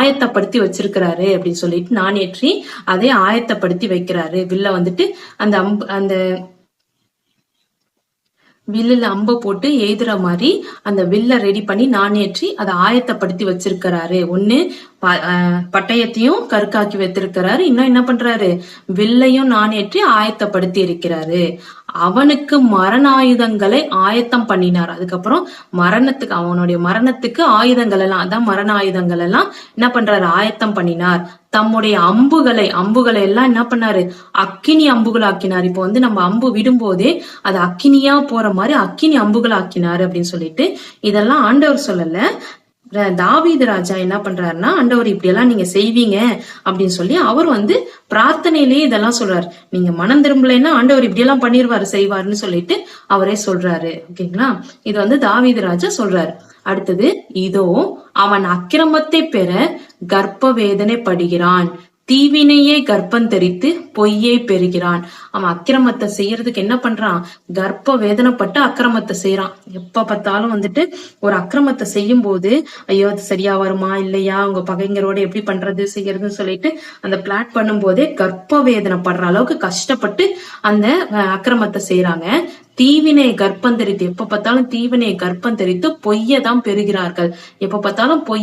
ஆயத்தப்படுத்தி வச்சிருக்கிறாரு அப்படின்னு சொல்லிட்டு நாணேற்றி அதை ஆயத்தப்படுத்தி வைக்கிறாரு. வில்ல வந்துட்டு அந்த அம்பு அந்த வில்லுல அம்ப போட்டு எய்துற மாதிரி அந்த வில்ல ரெடி பண்ணி நாணேற்றி அதை ஆயத்தப்படுத்தி வச்சிருக்கிறாரு. ஒண்ணு பட்டயத்தையும் கருக்காக்கி வைத்திருக்கிறாரு. இன்னும் என்ன பண்றாரு? வில்லையும் நாணேற்றி ஆயத்தப்படுத்தி இருக்கிறாரு. அவனுக்கு மரண ஆயுதங்களை ஆயத்தம் பண்ணினார். அதுக்கப்புறம் மரணத்துக்கு அவனுடைய மரணத்துக்கு ஆயுதங்கள் எல்லாம் அதான் மரண ஆயுதங்கள் எல்லாம் என்ன பண்றாரு? ஆயத்தம் பண்ணினார். தம்முடைய அம்புகளை அம்புகளை எல்லாம் என்ன பண்ணாரு? அக்கினி அம்புகள் ஆக்கினார் இப்போ வந்து நம்ம அம்பு விடும்போதே அது அக்கினியா போற மாதிரி அக்கினி அம்புகள் ஆக்கினார் அப்படின்னு சொல்லிட்டு இதெல்லாம் ஆண்டவர் சொல்லல. தாவீது ராஜா என்ன பண்றாருன்னா ஆண்டவர் இப்படி எல்லாம் நீங்க செய்வீங்க அப்படின்னு சொல்லி அவர் வந்து பிரார்த்தனையிலேயே இதெல்லாம் சொல்றாரு. நீங்க மனம் திரும்பலைன்னா ஆண்டவர் இப்படி எல்லாம் பண்ணிருவாரு செய்வாருன்னு சொல்லிட்டு அவரே சொல்றாரு. ஓகேங்களா? இது வந்து தாவீது ராஜா சொல்றாரு. அடுத்தது இதோ அவன் அக்கிரமத்தை பெற கர்ப்ப வேதனை படுகிறான் தீவினையே கர்ப்பம் தெரித்து பொய்யை பெறுகிறான். அவன் அக்கிரமத்தை செய்யறதுக்கு என்ன பண்றான்? கர்ப்ப வேதனைப்பட்டு அக்கிரமத்தை செய்யறான். எப்ப பார்த்தாலும் வந்துட்டு ஒரு அக்கிரமத்தை செய்யும் போது ஐயோ அது சரியா வருமா இல்லையா உங்க பகைஞரோட எப்படி பண்றது செய்யறதுன்னு சொல்லிட்டு அந்த பிளாட் பண்ணும் போதே கர்ப்ப வேதனை படுற அளவுக்கு கஷ்டப்பட்டு அந்த அக்கிரமத்தை செய்யறாங்க. தீவினை கர்ப்பம் தெரித்து எப்ப பார்த்தாலும் தீவினை கர்ப்பம் தெரித்து பொய்யை தான் பெறுகிறார்கள். எப்ப பார்த்தாலும் பொய்